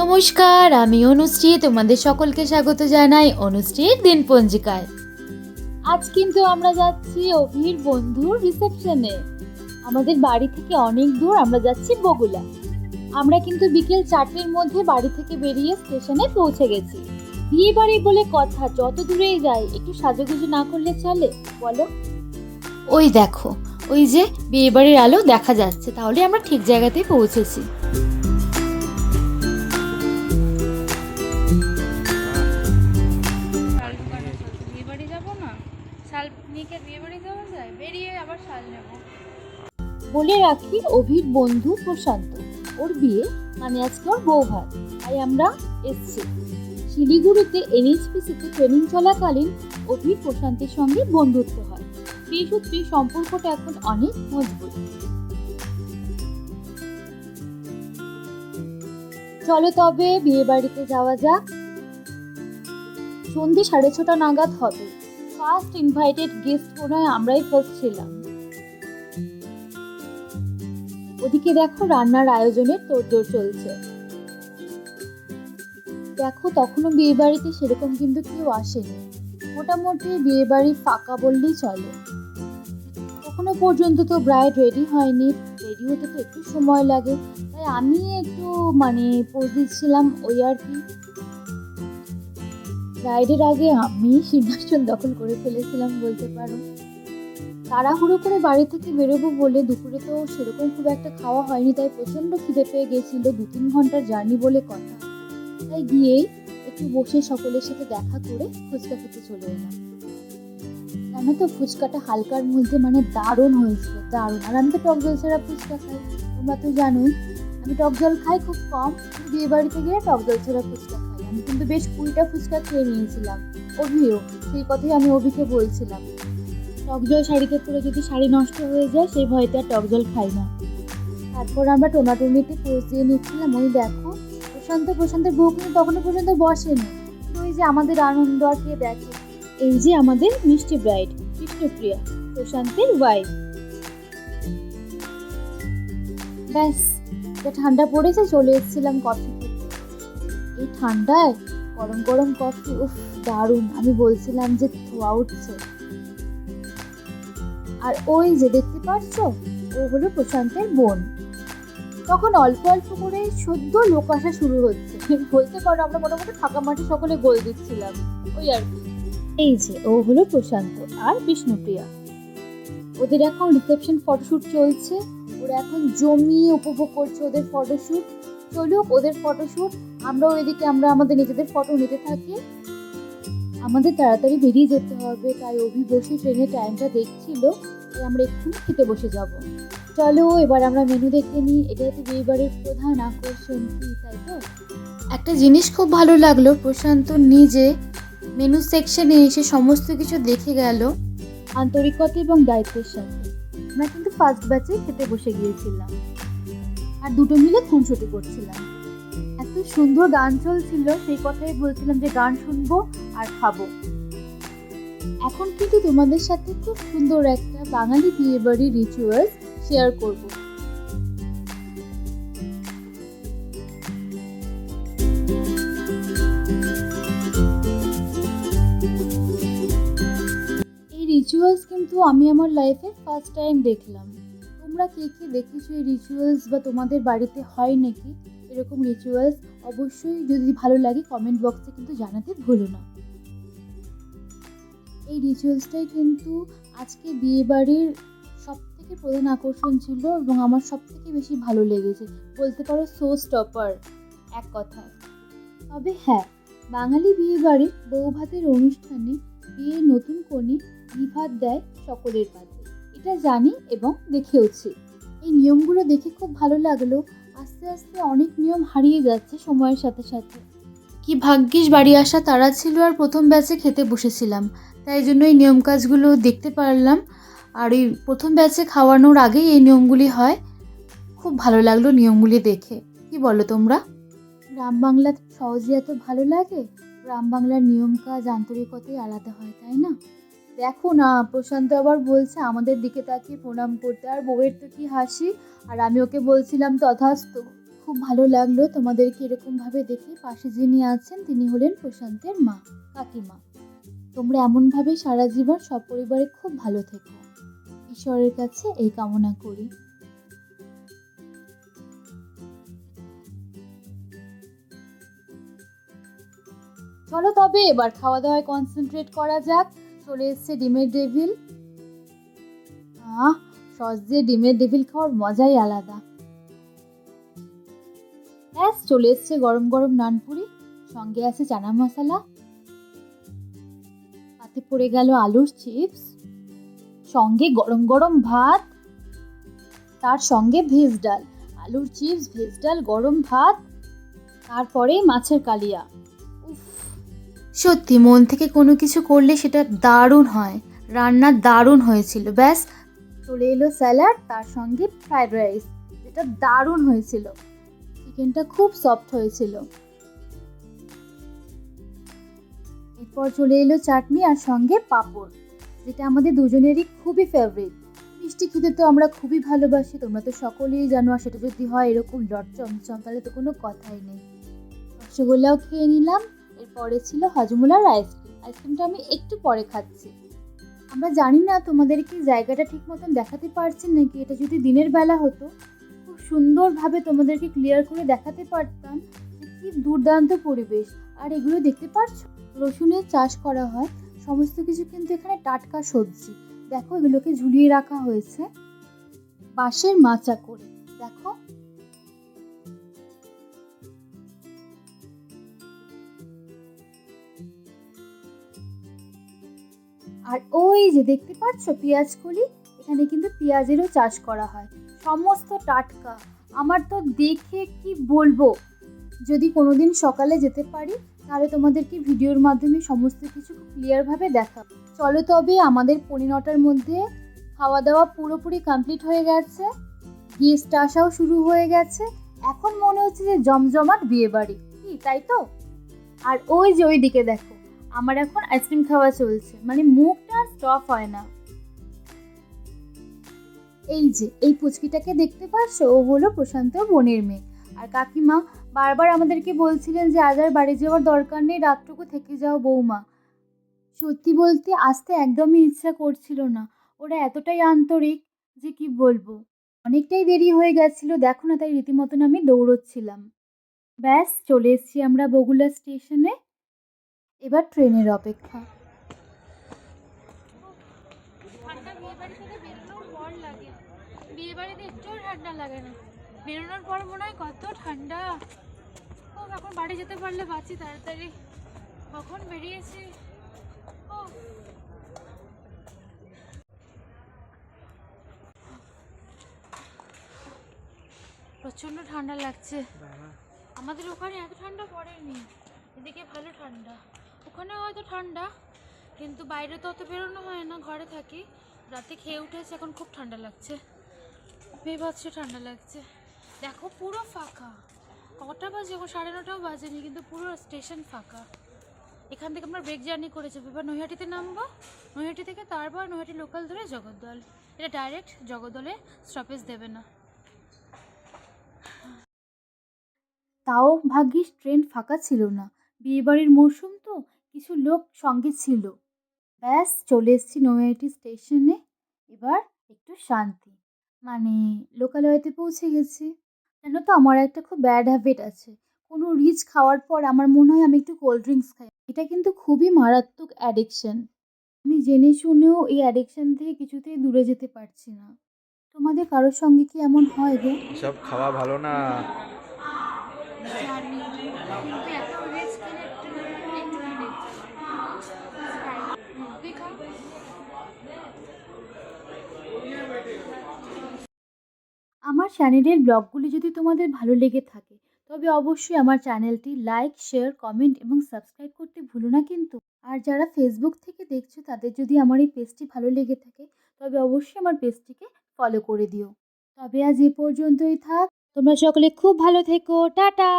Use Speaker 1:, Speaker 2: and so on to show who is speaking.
Speaker 1: নমস্কার, আমি অনুশ্রী, তোমাদের সকলকে স্বাগত জানাই অনুশ্রীর দিন পঞ্জিকায় আজ কিন্তু আমরা যাচ্ছি অভির বন্ধুর রিসেপশনে আমাদের বাড়ি থেকে অনেক দূর আমরা যাচ্ছি বগুলা। আমরা কিন্তু বিকেল চারটের মধ্যে বাড়ি থেকে বেরিয়ে স্টেশনে পৌঁছে গেছি। বিয়ে বাড়ি বলে কথা, যত দূরেই যাই, একটু সাজুগুজু না করলে চলে, বলো। ওই দেখো, ওই যে বিয়ে বাড়ির আলো দেখা যাচ্ছে, তাহলে আমরা ঠিক জায়গাতেই পৌঁছেছি।
Speaker 2: শাল বিয়ে বাড়ি যাওয়া যায়? বেরিয়ে আবার শাল নেব।
Speaker 1: বলে রাখি অভির বন্ধু প্রশান্ত। ওর বিয়ে মানে আজকে ওর বউ ভাত তাই আমরা এসছি। শিলিগুড়িতে এনএইচপিসিতে ট্রেনিং চলাকালীন অভির প্রশান্তের সঙ্গে বন্ধুত্ব হয়। সেই সূত্রে সম্পর্কটা এখন অনেক মজবুত। চলো তবে বিয়ে বাড়িতে যাওয়া যাক। সন্ধে সাড়ে ছটা নাগাদ হবে। ফার্স্ট ইনভাইটেড গেস্ট মনে হয় আমরাই ফার্স্ট ছিলাম। ওদিকে দেখো রান্নার আয়োজনের তোড়জোড় চলছে। দেখো তখনও বিয়ে বাড়িতে সেরকম কিন্তু কেউ আসেনি। মোটামুটি বিয়ে বাড়ি ফাঁকা বললেই চলে। এখনও পর্যন্ত তো ব্রাইড রেডি হয়নি রেডি হতে তো একটু সময় লাগে। তাই আমি একটু মানে পোজ দিচ্ছিলাম ওই আর কি। ব্রাইডের আগে আমি সিংহাসন দখল করে ফেলেছিলাম বলতে পারো। তাড়াহুড়ো করে বাড়ি থেকে বেরোবো বলে দুপুরে তো সেরকম খুব একটা খাওয়া হয়নি, তাই প্রচণ্ড খিদে পেয়ে গেছিল দু তিন ঘণ্টার জার্নি বলে কথা। তাই গিয়েই একটু বসে সকলের সাথে দেখা করে ফুচকা খেতে চলে এলাম। জানো তো ফুচকাটা হালকার মধ্যে মানে দারুণ হয়েছিল, দারুণ। আর আমি তো টক জল ছাড়া ফুচকা খাই, তোমরা তো জানোই। আমি টক জল খাই খুব কম বিয়ে বাড়িতে গিয়ে টক জল ছাড়া ফুচকা আমি কিন্তু বেশ কুড়িটা ফুচকা খেয়ে নিয়েছিলাম। অভিও, সেই কথাই আমি অভিকে বলছিলাম। টক জল শাড়িতে পরে যদি শাড়ি নষ্ট হয়ে যায়, সেই ভয়তে আর টক জল খাই না। তারপর আমরা টোনাটুনিতে পোজ দিয়ে নিচ্ছিলাম। ওই দেখো, প্রশান্ত, প্রশান্তের বউ কিন্তু তখনও পর্যন্ত বসেনি। ওই যে আমাদের আনন্দ আর কে দেখে? এই যে আমাদের মিষ্টি ব্রাইড কৃষ্ণপ্রিয়া প্রশান্তের ওয়াইফ ব্যাস ঠান্ডা পড়েছে, চলে এসেছিলাম কফি এই ঠান্ডায় গরম গরম কফি, উফ, দারুণ। আমি বলছিলাম যে ধোয়া উঠছে। আর ওই যে দেখতে পাচ্ছ, ও হলো প্রশান্তের বোন। তখন অল্প অল্প করে সদ্য লোক আসা শুরু হচ্ছে। বলতে পারো, আমরা মোটামুটি ফাঁকা মাঠে সকলে গোল দিচ্ছিলাম। ওই আর কি। এই যে, ও হলো প্রশান্ত আর বিষ্ণুপ্রিয়া। ওদের এখন রিসেপশন ফটোশ্যুট চলছে। ওরা এখন জমিয়ে উপভোগ করছে ওদের ফটোশ্যুট চলুক, ওদের ফটোশ্যুট আমরা ওইদিকে আমরা আমাদের নিজেদের ফটো নিতে থাকি। আমাদের তাড়াতাড়ি বেরিয়ে যেতে হবে তাই অভি বসে ট্রেনের টাইমটা দেখছিল। তাই আমরা এক্ষুনি খেতে বসে যাব। চলো এবার আমরা মেনু দেখে নিই। এটাই তো বিয়েবাড়ির প্রধান আকর্ষণ কি তাই তো? একটা জিনিস খুব ভালো লাগল প্রশান্ত নিজে মেনু সেকশনে এসে সমস্ত কিছু দেখে গেল। আন্তরিকতা এবং দায়িত্বের সাথে। আমরা কিন্তু ফার্স্ট ব্যাচে খেতে বসে গিয়েছিলাম। আর দুটো মিলে খুনসুটি করছিলাম। এত সুন্দর গান চলছিল, সেই কথাই বলছিলাম যে গান শুনব আর খাব। এখন কিন্তু তোমাদের সাথে খুব সুন্দর একটা বাঙালি বিয়ে বাড়ি রিচুয়ালস শেয়ার করব রিচুয়ালস কিন্তু আমি আমার লাইফে ফার্স্ট টাইম দেখলাম। তোমরা কে কে দেখেছ এই রিচুয়ালস বা তোমাদের বাড়িতে হয় নাকি? এরকম রিচুয়ালস অবশ্যই যদি ভালো লাগে কমেন্ট বক্সে কিন্তু জানাতে ভুলো না। এই রিচুয়ালসটাই কিন্তু আজকে বিয়ে বাড়ির সব থেকে প্রধান আকর্ষণ ছিল এবং আমার সব থেকে বেশি ভালো লেগেছে। বলতে পারো সো স্টপার এক কথায়। তবে হ্যাঁ বাঙালি বিয়ে বাড়ির বউ ভাতের অনুষ্ঠানে বিয়ে নতুন কনে বিভাত দেয় সকলের পাতে এটা জানি এবং দেখেওছি। এই নিয়মগুলো দেখে খুব ভালো লাগল। আস্তে আস্তে অনেক নিয়ম হারিয়ে যাচ্ছে সময়ের সাথে সাথে। কি ভাগ্যিস বাড়ি আসা তারা ছিল আর প্রথম ব্যাচে খেতে বসেছিলাম। তাই জন্য এই নিয়ম কাজগুলো দেখতে পারলাম। আর এই প্রথম ব্যাচে খাওয়ানোর আগেই এই নিয়মগুলি হয়। খুব ভালো লাগল নিয়মগুলি দেখে। কি বলো তোমরা? গ্রাম বাংলা সহজে এত ভালো লাগে? গ্রাম বাংলার নিয়ম কাজ আন্তরিকতাই আলাদা হয়, তাই না? দেখো না, প্রশান্ত আবার বলছে, আমাদের দিকে তাকিয়ে প্রণাম করতে। আর বউয়ের তো কি হাসি? আর আমি ওকে বলছিলাম, তথাস্তু, খুব ভালো লাগল তোমাদেরকে এরকমভাবে দেখে। পাশে যিনি আছেন, তিনি হলেন প্রশান্তের মা, কাকিমা। তোমরা এমনভাবে সারা জীবন সপরিবারে খুব ভালো থেকো। ঈশ্বরের কাছে এই কামনা করি। চলো তবে, এবার খাওয়া দাওয়ায় কনসেন্ট্রেট করা যাক। চলে এসছে ডিমের ডেভিল আহ, সস দিয়ে ডিমের ডেভিল খাওয়ার মজাই আলাদা। ব্যাস, চলে এসছে গরম গরম নানপুরি, সঙ্গে আছে চানা মশলা। তাতে পড়ে গেল আলুর চিপস, সঙ্গে গরম গরম ভাত, তার সঙ্গে ভেজ ডাল। আলুর চিপস, ভেজ ডাল, গরম ভাত তারপরে মাছের কালিয়া। সত্যি, মন থেকে কোনো কিছু করলে সেটা দারুণ হয়। রান্না দারুণ হয়েছিল। ব্যাস, চলে এলো স্যালাড, তার সঙ্গে ফ্রাইড রাইস। যেটা দারুণ হয়েছিল। চিকেনটা খুব সফট হয়েছিল। এরপর চলে এলো চাটনি আর সঙ্গে পাঁপড়, যেটা আমাদের দুজনেরই খুবই ফেভারিট মিষ্টি খেতে তো আমরা খুবই ভালোবাসি, তোমরা তো সকলেই জানো, আর সেটা যদি হয় এরকম লট চমচম তাহলে তো কোনো কথাই নেই। রসগোল্লাও খেয়ে নিলাম। এরপরে ছিল হজমোলার আইসক্রিম। আইসক্রিমটা আমি একটু পরে খাচ্ছি। আমরা জানি না তোমাদেরকে জায়গাটা ঠিক মতন দেখাতে পারছি নাকি, এটা যদি দিনের বেলা হতো, খুব সুন্দরভাবে তোমাদেরকে ক্লিয়ার করে দেখাতে পারতাম কি দুর্দান্ত পরিবেশ। আর এগুলো দেখতে পারছ? রসুনের চাষ করা হয়, সমস্ত কিছু কিন্তু এখানে টাটকা সবজি। দেখো এগুলোকে ঝুলিয়ে রাখা হয়েছে বাঁশের মাচা করে। দেখো আর ওই যে দেখতে পাচ্ছ পেঁয়াজ কলি? এখানে কিন্তু পেঁয়াজেরও চাষ করা হয়। সমস্ত টাটকা। আমার তো দেখে কি বলব? যদি কোনোদিন সকালে যেতে পারি, তাহলে তোমাদেরকে ভিডিওর মাধ্যমে সমস্ত কিছু ক্লিয়ারভাবে দেখা চলো তবে আমাদের পৌনে নটার মধ্যে খাওয়া দাওয়া পুরোপুরি কমপ্লিট হয়ে গেছে। গেস্ট আসাও শুরু হয়ে গেছে। এখন মনে হচ্ছে যে জমজমাট বিয়ে বাড়ি কি, তাই তো? আর ওই যে ওই দিকে দেখো। আমার এখন আইসক্রিম খাওয়া চলছে। মানে মুখটা স্টপ হয় না। এই যে, এই পুচকিটাকে দেখতে পাচ্ছ? ও হলো প্রশান্ত বোনের মেয়ে। আর কাকিমা বারবার আমাদেরকে বলছিলেন যে, আজ আর বাড়ি যাওয়ার দরকার নেই, রাতটুকু থেকে যাও বৌমা। সত্যি বলতে, আসতে একদমই ইচ্ছা করছিল না। ওরা এতটাই আন্তরিক যে কি বলব? অনেকটাই দেরি হয়ে গেছিল, দেখো না, তাই রীতিমতন আমি দৌড়চ্ছিলাম। ব্যাস, চলে এসেছি আমরা বগুলা স্টেশনে। এবার ট্রেনের অপেক্ষা।
Speaker 2: ঠান্ডা বিয়ে থেকে বেরোনোর পর লাগে। বিয়ে একটুও ঠান্ডা লাগে না। বেরোনোর পর মনে হয় কত ঠান্ডা। ও এখন বাড়ি যেতে পারলে বাঁচি তাড়াতাড়ি। কখন বেরিয়েছি? ও প্রচণ্ড ঠান্ডা লাগছে। আমাদের ওখানে এত ঠান্ডা পড়েনি। এদিকে ভালো ঠান্ডা। ওখানে হয়তো ঠান্ডা, কিন্তু বাইরে তো অত বেরোনো হয় না, ঘরে থাকি। রাতে খেয়ে উঠেছে, এখন খুব ঠান্ডা লাগছে। বেবাচ্ছ ঠান্ডা লাগছে। দেখো পুরো ফাঁকা। কটা বাজে এখন সাড়ে নটাও বাজেনি, কিন্তু পুরো স্টেশন ফাঁকা। এখান থেকে আমরা ব্রেক জার্নি করেছি। এবার নৈহাটিতে নামবো। নৈহাটি থেকে তারপর নৈহাটি লোকাল ধরে জগদ্দল। এটা ডাইরেক্ট জগদ্দলে স্টপেজ দেবে না।
Speaker 1: তাও ভাগ্যিস ট্রেন ফাঁকা ছিল না। বিয়েবাড়ির মরশুম তো কিছু লোক সঙ্গে ছিল। ব্যাস চলে এসেছি নৈহাটি স্টেশনে। এবার একটু শান্তি। মানে লোকালয়তে পৌঁছে গেছি। জানো তো আমার একটা খুব ব্যাড হ্যাবিট আছে। কোনো রিচ খাওয়ার পর আমার মনে হয় আমি একটু কোল্ড ড্রিঙ্কস খাই। এটা কিন্তু খুবই মারাত্মক অ্যাডিকশন আমি জেনে শুনেও এই অ্যাডিকশন থেকে কিছুতেই দূরে যেতে পারছি না। তোমাদের কারোর সঙ্গে কি এমন হয় গো?
Speaker 3: সব খাওয়া ভালো না
Speaker 2: জানি কিন্তু এত রিচ কিনে একটু একটু তুই খা
Speaker 1: আমার চ্যানেলের ব্লগগুলি যদি তোমাদের ভালো লেগে থাকে, তবে অবশ্যই আমার চ্যানেলটি লাইক, শেয়ার, কমেন্ট এবং সাবস্ক্রাইব করতে ভুলো না কিন্তু। আর যারা ফেসবুক থেকে দেখছ, তাদের যদি আমার এই পেজটি ভালো লেগে থাকে, তবে অবশ্যই আমার পেজটিকে ফলো করে দিও। তবে আজ এ পর্যন্তই থাক। তোমরা সকলে খুব ভালো থেকো। টাটা!